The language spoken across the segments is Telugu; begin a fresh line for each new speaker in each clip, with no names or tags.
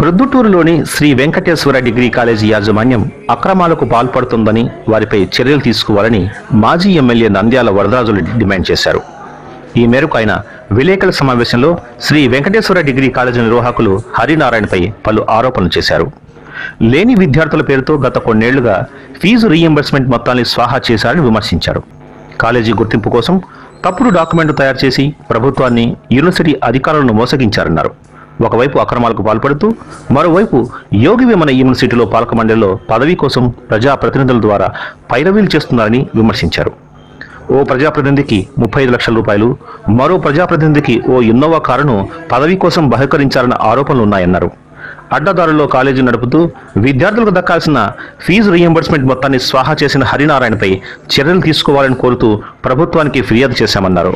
ప్రొద్దుటూరులోని శ్రీ వెంకటేశ్వర డిగ్రీ కాలేజీ యాజమాన్యం అక్రమాలకు పాల్పడుతుందని వారిపై చర్యలు తీసుకోవాలని మాజీ ఎమ్మెల్యే నంద్యాల వరదరాజులు డిమాండ్ చేశారు. ఈ మేరకు ఆయన విలేకరుల సమావేశంలో శ్రీ వెంకటేశ్వర డిగ్రీ కాలేజీ నిర్వాహకులు హరినారాయణపై పలు ఆరోపణలు చేశారు. లేని విద్యార్థుల పేరుతో గత కొన్నేళ్ళుగా ఫీజు రీఎంబర్స్మెంట్ మొత్తాన్ని స్వాహా చేశారని విమర్శించారు. కాలేజీ గుర్తింపు కోసం తప్పుడు డాక్యుమెంట్ తయారు చేసి ప్రభుత్వాన్ని యూనివర్సిటీ అధికారులను మోసగించారన్నారు. ఒకవైపు అక్రమాలకు పాల్పడుతూ మరోవైపు యోగి వేమన యూనివర్సిటీలో పాలక మండలిలో పదవి కోసం ప్రజాప్రతినిధుల ద్వారా పైరవీలు చేస్తున్నారని విమర్శించారు. ఓ ప్రజాప్రతినిధికి ముప్పై ఐదు లక్షల రూపాయలు మరో ప్రజాప్రతినిధికి ఓ ఇన్నోవా కారును పదవి కోసం బహిష్కరించాలన్న ఆరోపణలు ఉన్నాయన్నారు. అడ్డదారుల్లో కాలేజీ నడుపుతూ విద్యార్థులకు దక్కాల్సిన ఫీజు రీఎంబర్స్మెంట్ మొత్తాన్ని స్వాహా చేసిన హరినారాయణపై చర్యలు తీసుకోవాలని కోరుతూ ప్రభుత్వానికి ఫిర్యాదు చేశామన్నారు.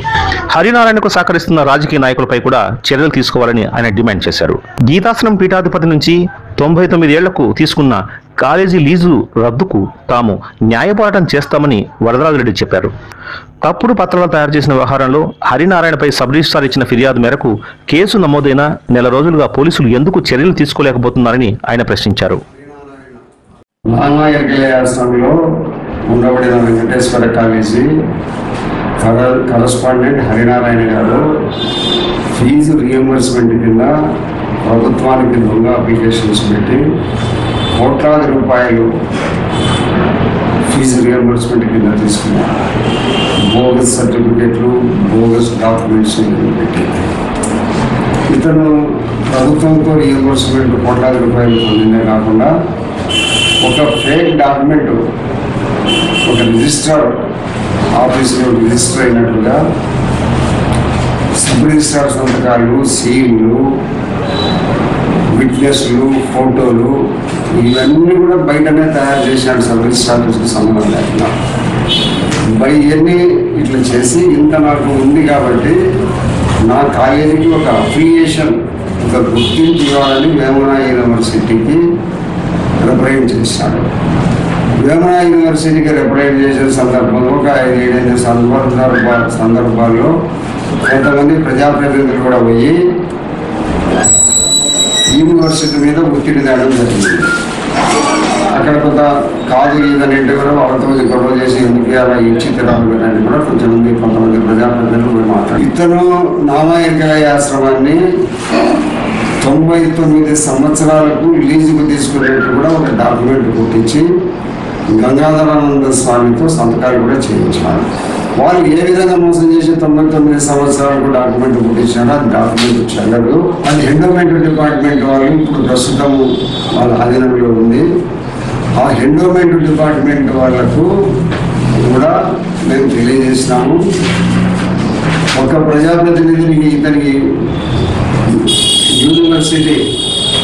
హరినారాయణకు సహకరిస్తున్న రాజకీయ నాయకులపై కూడా చర్యలు తీసుకోవాలని ఆయన డిమాండ్ చేశారు. గీతాసనం పీఠాధిపతి నుంచి తొంభై తొమ్మిదేళ్ళకు తీసుకున్న కాలేజీ లీజు రద్దుకు తాము న్యాయపోరాటం చేస్తామని వరదరాజరెడ్డి చెప్పారు. తప్పుడు పత్రాలు తయారు చేసిన వ్యవహారంలో హరినారాయణపై సబ్ రిజిస్ట్రార్ ఇచ్చిన ఫిర్యాదు మేరకు కేసు నమోదైన నెల రోజులుగా పోలీసులు ఎందుకు చర్యలు తీసుకోలేకపోతున్నారని ఆయన ప్రశ్నించారు.
ఉండబడిన వెంకటేశ్వర కాలేజీ కరస్పాండెంట్ హరినారాయణ గారు ఫీజు రియంబర్స్మెంట్ కింద ప్రభుత్వానికి దొంగ అప్లికేషన్స్ పెట్టి కోట్లాది రూపాయలు ఫీజు రియంబర్స్మెంట్ కింద తీసుకున్నారు బోగస్ సర్టిఫికెట్లు బోగస్ డాక్యుమెంట్స్ పెట్టి ఇతను ప్రభుత్వంతో రియంబర్స్మెంట్ కోట్లాది రూపాయలు పొందిందే కాకుండా ఒక ఫేక్ డాక్యుమెంట్ ఒక రిజిస్టర్ ఆఫీసులో రిజిస్టర్ అయినట్లుగా సబ్ రిజిస్ట్రార్ సంతకాలు సీలు విట్నెస్లు ఫోటోలు ఇవన్నీ కూడా బయటనే తయారు చేశాడు సర్వీస్ రిజిస్ట్రార్కి సంబంధం లేకుండా. బై ఇవన్నీ ఇట్లా చేసి ఇంత నాకు ఉంది కాబట్టి నా కాలేజీకి ఒక అఫిలియేషన్ ఒక గుర్తింపు ఇవ్వాలని వేమన యూనివర్సిటీకి రిప్రజెంట్ చేశాడు వేమన యూనివర్సిటీకి రిప్రజెంట్ చేసిన సందర్భంలో ఒక ఏడైదు సందర్భ సందర్భాల్లో కొంతమంది ప్రజాప్రతినిధులు కూడా పోయి యూనివర్సిటీ మీద ఒత్తిడి తేడం జరిగింది. అక్కడ కొంత కాదు ఇదనంటే కూడా వాళ్ళతో గొడవ చేసి ఎందుకు అలా ఇచ్చి తిరాలని కూడా కొంతమంది కొంతమంది ప్రజాప్రతినిధులు పోయి మాట్లాడారు. ఇతను నామాయంకరయ్య ఆశ్రమాన్ని తొంభై తొమ్మిది సంవత్సరాలకు లీజుకు తీసుకునేట్టు కూడా ఒక డాక్యుమెంట్ పుట్టించి గంగాధరానంద స్వామితో సంతకాలు కూడా చేయించారు. వాళ్ళు ఏ విధంగా మోసం చేసి తొంభై తొమ్మిది సంవత్సరాలకు డాక్యుమెంట్ పుట్టించారో అది డాక్యుమెంట్ చెల్లదు అది ఎండోమెంట్ డిపార్ట్మెంట్ వాళ్ళు ఇప్పుడు ప్రస్తుతం వాళ్ళ ఆధీనంలో ఉంది. ఆ ఎండోమెంట్ డిపార్ట్మెంట్ వాళ్ళకు కూడా మేము తెలియజేసినాము. ఒక ప్రజాప్రతినిధికి ఇతనికి యూనివర్సిటీ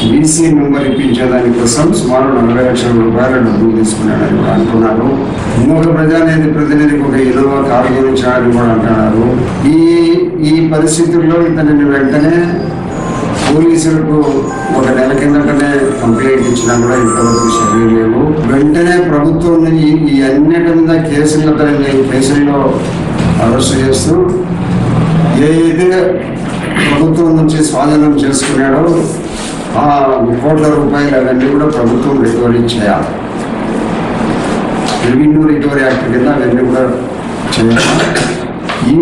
బీసీ మెంబర్ ఇప్పించేదాని కోసం సుమారు నలభై లక్షల రూపాయల డబ్బులు తీసుకున్నాడని కూడా అంటున్నారు. ఇంకొక ప్రజానేది ప్రతినిధికి ఒక ఇన్నోవా కారు గురించాడని కూడా అంటున్నారు. ఈ ఈ పరిస్థితుల్లో ఇతనిని వెంటనే పోలీసులకు ఒక నెల కిందటనే కంప్లైంట్ ఇచ్చినా కూడా ఇంతవరకు చర్యలు లేవు. వెంటనే ప్రభుత్వం ఈ అన్నిటి మీద కేసులు కేసుల్లో అరెస్ట్ చేస్తూ ఏ ప్రభుత్వం నుంచి స్వాధీనం చేసుకున్నాడో కోట్ల రూపాయలు అవన్నీ కూడా ప్రభుత్వం రికవరీ చేయాలి. రెవెన్యూ రికవరీ యాక్ట్ కింద అవన్నీ కూడా చేయాలి. ఈ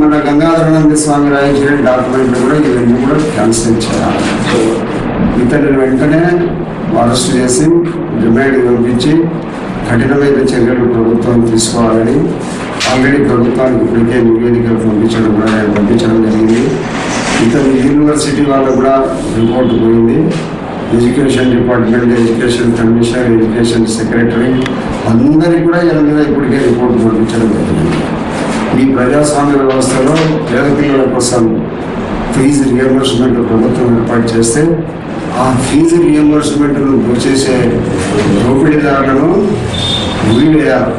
మన గంగాధరానంద స్వామి రాయించిన డాక్యుమెంట్లు కూడా ఇవన్నీ కూడా క్యాన్సిల్ చేయాలి. ఇతని వెంటనే అరెస్ట్ చేసి రిమాండ్ పంపించి కఠినమైన చర్యలు ప్రభుత్వం తీసుకోవాలని ఆల్రెడీ ప్రభుత్వానికి ఇప్పటికే నివేదికలు పంపించడం కూడా పంపించడం జరిగింది. ఇతను యూనివర్సిటీ వాళ్ళు కూడా రిపోర్ట్ పోయింది. Education department education commissioner education secretary అందరికీ కూడా ఇలా మీద ఇప్పటికే రిపోర్ట్ పంపించడం జరిగింది. ఈ ప్రజాస్వామ్య వ్యవస్థలో పేద పిల్లల కోసం ఫీజు రియంబర్స్మెంట్ ప్రభుత్వం ఏర్పాటు చేస్తే ఆ ఫీజు రియంబర్స్మెంట్ను గుర్చేసే దోపిడీదారులను ఉరివేయాలి